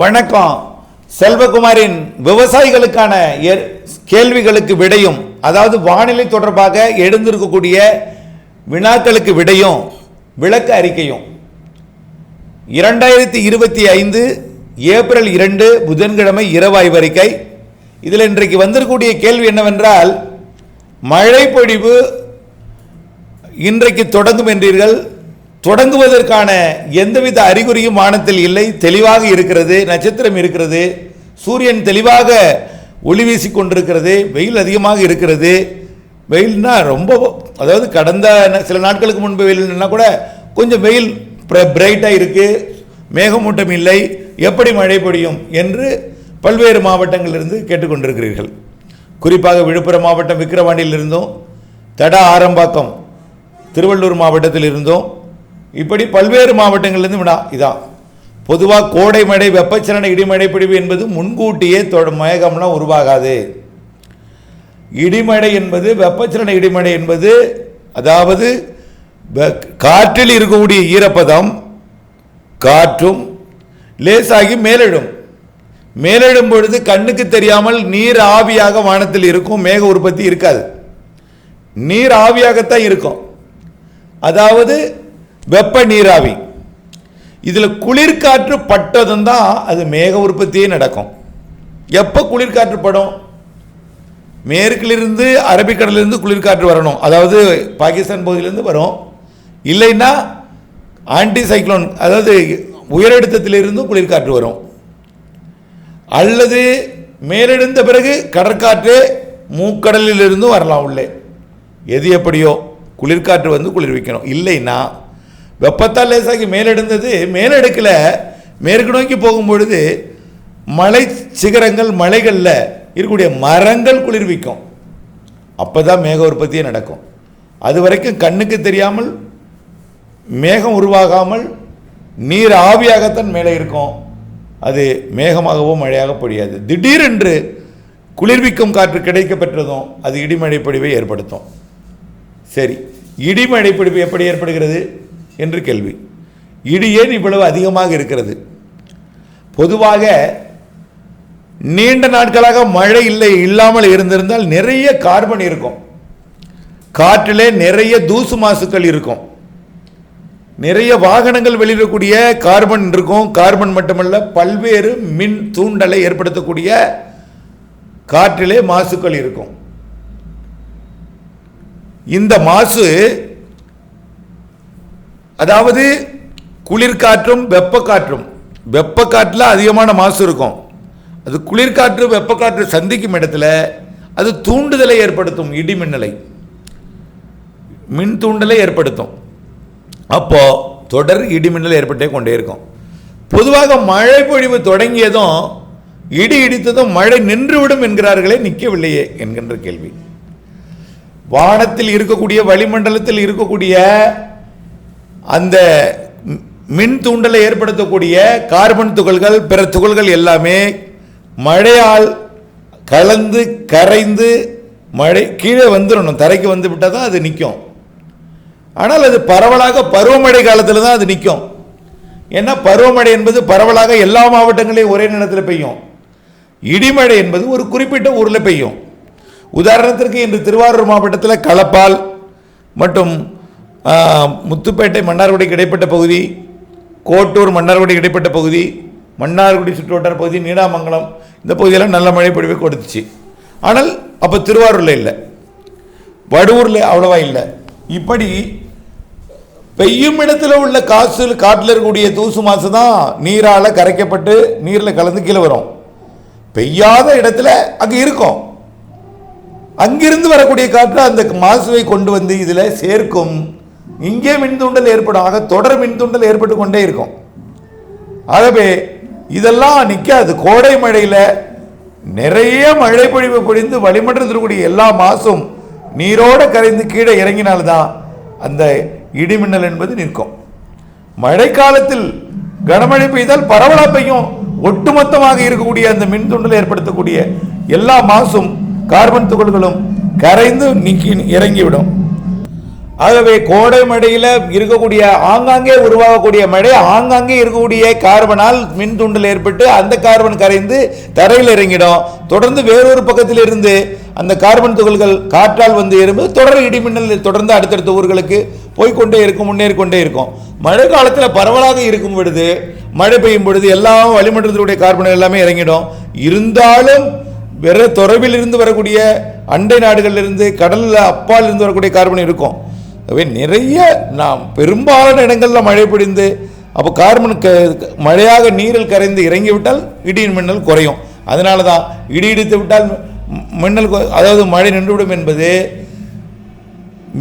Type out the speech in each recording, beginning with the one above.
வணக்கம். செல்வகுமாரின் விவசாயிகளுக்கான கேள்விகளுக்கு விடையும் அதாவது வானிலை தொடர்பாக எழுந்திருக்கக்கூடிய வினாக்களுக்கு விடையும் விளக்க அறிக்கையும். இரண்டாயிரத்தி இருபத்தி ஐந்து ஏப்ரல் இரண்டு புதன்கிழமை இரவு ஆய்வறிக்கை இதில் இன்றைக்கு வந்திருக்கக்கூடிய கேள்வி என்னவென்றால் மழை பொழிவு இன்றைக்கு தொடங்கும் என்றீர்கள் தொடங்குவதற்கான எந்தவித அறிகுறியும் வானத்தில் இல்லை. தெளிவாக இருக்கிறது நட்சத்திரம் இருக்கிறது சூரியன் தெளிவாக ஒளி வீசிக் கொண்டிருக்கிறது வெயில் அதிகமாக இருக்கிறது. வெயில்னா ரொம்ப அதாவது கடந்த சில நாட்களுக்கு முன்பு வெயில்னா கூட கொஞ்சம் வெயில் பிரைட்டாக இருக்குது மேகமூட்டம் இல்லை எப்படி மழை பொழியும் என்று பல்வேறு மாவட்டங்களிலிருந்து கேட்டுக்கொண்டிருக்கிறீர்கள். குறிப்பாக விழுப்புரம் மாவட்டம் விக்கிரவாண்டியிலிருந்தும் இருந்தும் தடா ஆரம்பாக்கம் திருவள்ளூர் மாவட்டத்தில் இருந்தும் இப்படி பல்வேறு மாவட்டங்கள்லேருந்து விடா இதான் பொதுவாக கோடை மழை வெப்பச்சலன இடிமழை பிடிவு என்பது முன்கூட்டியே தொட மேகம்லாம் உருவாகாது. இடிமழை என்பது வெப்பச்சலன இடிமழை என்பது அதாவது வெ- காற்றில் இருக்கக்கூடிய ஈரப்பதம் காற்றும் லேசாகி மேலெழும் மேலெழும் பொழுது கண்ணுக்கு தெரியாமல் நீர் ஆவியாக வானத்தில் இருக்கும் மேக உற்பத்தி இருக்காது. நீர் ஆவியாகத்தான் இருக்கும். அதாவது வெப்ப நீராவி. இதில் குளிர்காற்று பட்டதும் தான் அது மேக உற்பத்தியே நடக்கும். எப்போ குளிர்காற்று படும்? மேற்கிலிருந்து அரபிக்கடலிருந்து குளிர்காற்று வரணும். அதாவது பாகிஸ்தான் பகுதியிலேருந்து வரும். இல்லைன்னா ஆன்டி சைக்ளோன் அதாவது உயரழுத்தத்திலிருந்து குளிர்காற்று வரும். அல்லது மேலெழுந்த பிறகு கடற்காற்று மூக்கடலிலிருந்தும் வரலாம் உள்ளே. எது எப்படியோ குளிர்காற்று வந்து குளிர்விக்கணும். இல்லைன்னா வெப்பத்தால் லேசாகி மேலெடுந்தது மேலெடுக்கல. மேற்கு நோக்கி போகும்பொழுது மலை சிகரங்கள் மலைகளில் இருக்கக்கூடிய மரங்கள் குளிர்விக்கும். அப்போ தான் மேக உற்பத்தியே நடக்கும். அது வரைக்கும் கண்ணுக்கு தெரியாமல் மேகம் உருவாகாமல் நீர் ஆவியாகத்தான் மேலே இருக்கும். அது மேகமாகவோ மழையாக பொழியாது. திடீரென்று குளிர்விக்கும் காற்று கிடைக்க பெற்றதும் அது இடிமழை பொழிவை ஏற்படுத்தும். சரி இடிமழை பொழிவு எப்படி ஏற்படுகிறது? என்று கேள்வி. இடி ஏன் இவ்வளவு அதிகமாக இருக்கிறது? பொதுவாக நீண்ட நாட்களாக மழை இல்லை இல்லாமல் இருந்திருந்தால் நிறைய கார்பன் இருக்கும். காற்றிலே நிறைய தூசு மாசுக்கள் இருக்கும். நிறைய வாகனங்கள் வெளியிடக்கூடிய கார்பன் இருக்கும். கார்பன் மட்டுமல்ல பல்வேறு மின் தூண்டலை ஏற்படுத்தக்கூடிய காற்றிலே மாசுக்கள் இருக்கும். இந்த மாசு அதாவது குளிர்காற்றும் வெப்பக்காற்றும். வெப்பக்காற்றில் அதிகமான மாசு இருக்கும். அது குளிர்காற்று வெப்பக்காற்று சந்திக்கும் இடத்துல அது தூண்டுதலை ஏற்படுத்தும் இடி மின்னலை மின் தூண்டலை ஏற்படுத்தும். அப்போது தொடர் இடிமின்னல் ஏற்பட்டே கொண்டே இருக்கும். பொதுவாக மழை பொழிவு தொடங்கியதும் இடி இடித்ததும் மழை நின்றுவிடும் என்கிறார்களே நிற்கவில்லையே என்கின்ற கேள்வி. வானத்தில் இருக்கக்கூடிய வளிமண்டலத்தில் இருக்கக்கூடிய அந்த மி- மின் தூண்டலை ஏற்படுத்தக்கூடிய கார்பன் துகள்கள் பிற துகள்கள் எல்லாமே மழையால் கலந்து கரைந்து மழை கீழே வந்துடணும் தரைக்கு வந்து விட்டால் தான் அது நிற்கும் ஆனால் அது பரவலாக பருவமழை காலத்தில் தான் அது நிற்கும் ஏன்னா பருவமழை என்பது பரவலாக எல்லா மாவட்டங்களையும் ஒரே நேரத்தில் பெய்யும். இடிமழை என்பது ஒரு குறிப்பிட்ட ஊரில் பெய்யும். உதாரணத்திற்கு இன்று திருவாரூர் மாவட்டத்தில் களப்பால் மற்றும் முத்துப்பேட்டை மன்னார்குடிக்கு இடைப்பட்ட பகுதி கோட்டூர் மன்னார்குடிக்கு இடைப்பட்ட பகுதி மன்னார்குடி சுற்றுவட்டார பகுதி நீடாமங்கலம் இந்த பகுதியெல்லாம் நல்ல மழை பொழிவை கொடுத்துச்சு. ஆனால் அப்போ திருவாரூரில் இல்லை. வடுவூரில் அவ்வளோவா இல்லை. இப்படி பெய்யும் இடத்துல உள்ள காசு காட்டில் இருக்கக்கூடிய தூசு மாசு தான் நீரால் கரைக்கப்பட்டு நீரில் கலந்து கீழே வரும். பெய்யாத இடத்துல அங்கே இருக்கும். அங்கிருந்து வரக்கூடிய காற்று அந்த மாசுவை கொண்டு வந்து இதில் சேர்க்கும். இங்கே மின்தூண்டல் ஏற்படும் ஆக தொடர் மின்தூண்டல் ஏற்பட்டு கொண்டே இருக்கும். ஆகவே இதெல்லாம் நிற்காது கோடை மழையில் நிறைய மழை பொழிவு பொழிந்து வளிமண்டலத்தில் இருக்கக்கூடிய எல்லா மாசும் நீரோடு கரைந்து கீழே இறங்கினால்தான் அந்த இடிமின்னல் என்பது நிற்கும். மழைக்காலத்தில் கனமழை பெய்தால் பரவலாக பெய்யும். ஒட்டுமொத்தமாக இருக்கக்கூடிய அந்த மின்தூண்டலை ஏற்படுத்தக்கூடிய எல்லா மாசும் கார்பன் துகள்களும் கரைந்து நீக்கி இறங்கிவிடும். ஆகவே கோடை மழையில் இருக்கக்கூடிய ஆங்காங்கே உருவாகக்கூடிய மழை ஆங்காங்கே இருக்கக்கூடிய கார்பனால் மின் தூண்டல் ஏற்பட்டு அந்த கார்பன் கரைந்து தரையில் இறங்கிடும். தொடர்ந்து வேறொரு பக்கத்தில் இருந்து அந்த கார்பன் துகள்கள் காற்றால் வந்து எறும்பு தொடர் இடிமின்னல் தொடர்ந்து அடுத்தடுத்த ஊர்களுக்கு போய்க்கொண்டே இருக்கும் முன்னேறி கொண்டே இருக்கும். மழை காலத்தில் பரவலாக இருக்கும் பொழுது மழை பெய்யும் பொழுது எல்லாம் வளிமண்டலத்தினுடைய கார்பன் எல்லாமே இறங்கிடும். இருந்தாலும் வெற தொலைவில் இருந்து வரக்கூடிய அண்டை நாடுகளிலிருந்து கடலில் அப்பால் இருந்து வரக்கூடிய கார்பன் இருக்கும். ஆகவே நிறைய நாம் பெரும்பாலான இடங்களில் மழை பொழிந்து அப்போ கார்பன் க மழையாக நீரில் கரைந்து இறங்கிவிட்டால் இடியின் மின்னல் குறையும். அதனால தான் இடி இடித்து விட்டால் மின்னல் அதாவது மழை நின்றுவிடும் என்பது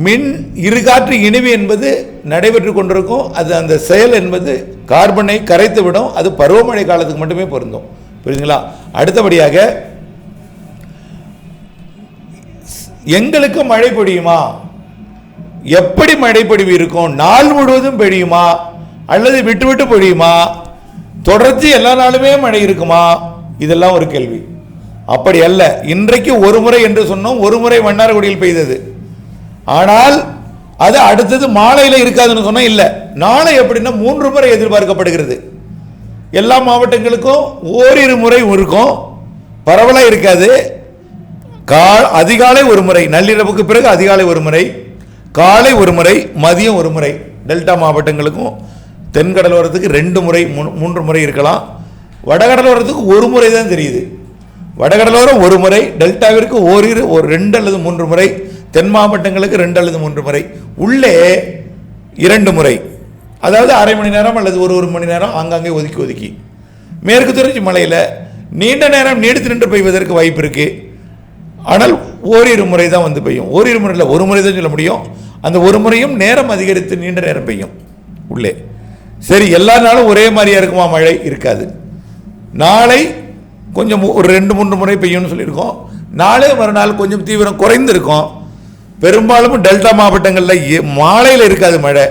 மின் இருகாற்று இணைவு என்பது நடைபெற்று கொண்டிருக்கும். அது அந்த செயல் என்பது கார்பனை கரைத்து விடும் அது பருவமழை காலத்துக்கு மட்டுமே பொருந்தும். புரியுதுங்களா? அடுத்தபடியாக எங்களுக்கு மழை பொழியுமா? எப்படி மழைப்பொழிவு இருக்கும்? நாள் முழுவதும் பெய்யுமா? அல்லது விட்டு விட்டு பொழியுமா? தொடர்ச்சி எல்லா நாளுமே மழை இருக்குமா? இதெல்லாம் ஒரு கேள்வி. அப்படி அல்ல. இன்றைக்கு ஒரு முறை என்று சொன்னோம். ஒரு முறை மன்னார்குடியில் பெய்தது. ஆனால் அது அடுத்தது மாலையில் இருக்காதுன்னு சொன்னால் இல்லை. நாளை எப்படின்னா மூன்று முறை எதிர்பார்க்கப்படுகிறது. எல்லா மாவட்டங்களுக்கும் ஓரிரு முறை இருக்கும். பரவலாக இருக்காது. கா அதிகாலை ஒரு முறை நள்ளிரவுக்கு பிறகு அதிகாலை ஒரு முறை. காலை ஒரு முறை மதியம் ஒரு முறை. டெல்டா மாவட்டங்களுக்கும் தென்கடலோரத்துக்கு ரெண்டு முறை மூன்று முறை இருக்கலாம். வடகடலோரத்துக்கு ஒரு முறை தான் தெரியுது. வடகடலோரம் ஒரு முறை டெல்டாவிற்கு ஓரிரு ஒரு ரெண்டு அல்லது மூன்று முறை. தென் மாவட்டங்களுக்கு ரெண்டு அல்லது மூன்று முறை. உள்ளே இரண்டு முறை. அதாவது அரை மணி நேரம் அல்லது ஒரு ஒரு மணி நேரம் ஆங்காங்கே ஒதுக்கி ஒதுக்கி. மேற்கு தொடர்ச்சி மலையில் நீண்ட நேரம் நீடித்து நின்று பெய்வதற்கு வாய்ப்பு இருக்குது ஆனால் ஓரிரு முறை தான் வந்து பெய்யும். ஓரிரு முறையில் ஒரு முறை தான் சொல்ல முடியும். அந்த ஒரு முறையும் நேரம் அதிகரித்து நீண்ட நேரம் பெய்யும். உள்ளே. சரி எல்லா நாளும் ஒரே மாதிரியா இருக்குமா? மழை இருக்காது. நாளை கொஞ்சம் ஒரு ரெண்டு மூன்று முறை பெய்யும்னு சொல்லியிருக்கோம். நாளே மறுநாள் கொஞ்சம் தீவிரம் குறைந்திருக்கும். பெரும்பாலும் டெல்டா மாவட்டங்களில் மாலையில் இருக்காது மழை.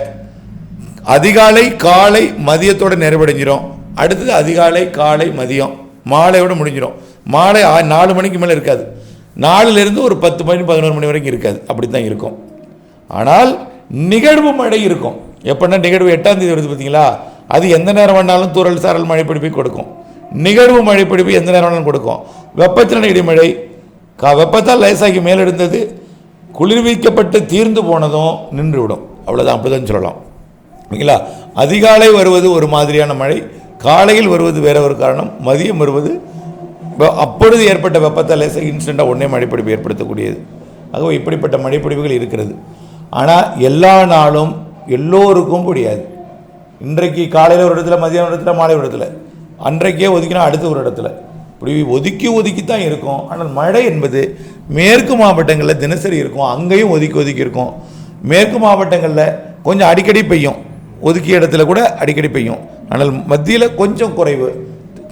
அதிகாலை காலை மதியத்தோட நிறைவடைஞ்சிரும். அடுத்தது அதிகாலை காலை மதியம் மாலையோட முடிஞ்சிடும் மாலை ஆ- நாலு மணிக்கு மேலே இருக்காது. நாலுலேருந்து ஒரு பத்து மணி பதினோரு மணி வரைக்கும் இருக்காது. அப்படி தான் இருக்கும். ஆனால் நிகழ்வு மழை இருக்கும். எப்படின்னா நிகழ்வு எட்டாம் தேதி வருது பார்த்தீங்களா? அது எந்த நேரம் வேணாலும் தூரல் சாரல் மழை பிடிப்பை கொடுக்கும். நிகழ்வு மழை பிடிப்பு எந்த நேரம் வேணாலும் கொடுக்கும். வெப்பத்தின இடிமழை கா வெப்பத்தால் லேசாகி மேலெடுந்தது குளிர்விக்கப்பட்டு தீர்ந்து போனதும் நின்றுவிடும். அவ்வளோதான் அப்படிதான் சொல்லலாம். ஓகேங்களா அதிகாலை வருவது ஒரு மாதிரியான மழை. காலையில் வருவது வேற ஒரு காரணம். மதியம் வருவது அப்பொழுது ஏற்பட்ட வெப்பத்தால் லேசாக இன்ஸ்டண்ட்டாக உடனே மழைப்பிடிப்பு ஏற்படுத்தக்கூடியது. ஆகவே இப்படிப்பட்ட மழைப்பிடிப்புகள் இருக்கிறது. ஆனால் எல்லா நாளும் எல்லோருக்கும் முடியாது. இன்றைக்கு காலையில் ஒரு இடத்துல மதியம் ஒரு இடத்துல மாலை ஒரு இடத்துல. அன்றைக்கே ஒதுக்கினா அடுத்த ஒரு இடத்துல. இப்படி ஒதுக்கி ஒதுக்கி தான் இருக்கும். ஆனால் மழை என்பது மேற்கு மாவட்டங்களில் தினசரி இருக்கும். அங்கேயும் ஒதுக்கி ஒதுக்கி இருக்கும். மேற்கு மாவட்டங்களில் கொஞ்சம் அடிக்கடி பெய்யும். ஒதுக்கிய இடத்துல கூட அடிக்கடி பெய்யும். ஆனால் மத்தியில் கொஞ்சம் குறைவு.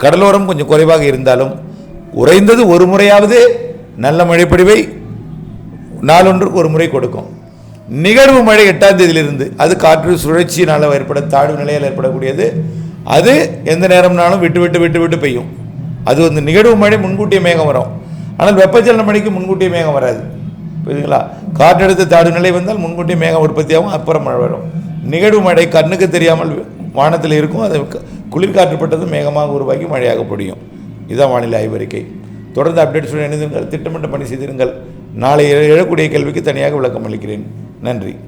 கடலோரம் கொஞ்சம் குறைவாக இருந்தாலும் குறைந்தது ஒரு முறையாவது நல்ல மழைப்பொழிவை நாளொன்றுக்கு ஒரு முறை கொடுக்கும். நிகழ்வு மழை எட்டாம் தேதியிலிருந்து அது காற்று சுழற்சியினால் ஏற்பட தாழ்வு நிலையில் ஏற்படக்கூடியது அது எந்த நேரம்னாலும் விட்டு விட்டு விட்டு விட்டு பெய்யும் அது வந்து நிகழ்வு மழை முன்கூட்டியே மேகம் வரும் ஆனால் வெப்பச்சலன மழைக்கு முன்கூட்டியே மேகம் வராது புரியுதுங்களா காற்றெடுத்த தாழ்வு நிலை வந்தால் முன்கூட்டியே மேகம் உற்பத்தியாகும் அப்புறம் மழை வரும் நிகழ்வு மழை கண்ணுக்கு தெரியாமல் வானத்தில் இருக்கும் அது குளிர்காற்றுப்பட்டது குளிர்காற்றுப்பட்டதும் மேகமாக உருவாக்கி மழையாக பொடியும் இதுதான் வானிலை ஆய்வறிக்கை தொடர்ந்து அப்டேட்ஸுடன் இணைந்திருங்கள் திட்டமிட்ட பணி செய்திருங்கள் நாளை எழக்கூடிய கேள்விக்கு தனியாக விளக்கம் அளிக்கிறேன் நன்றி.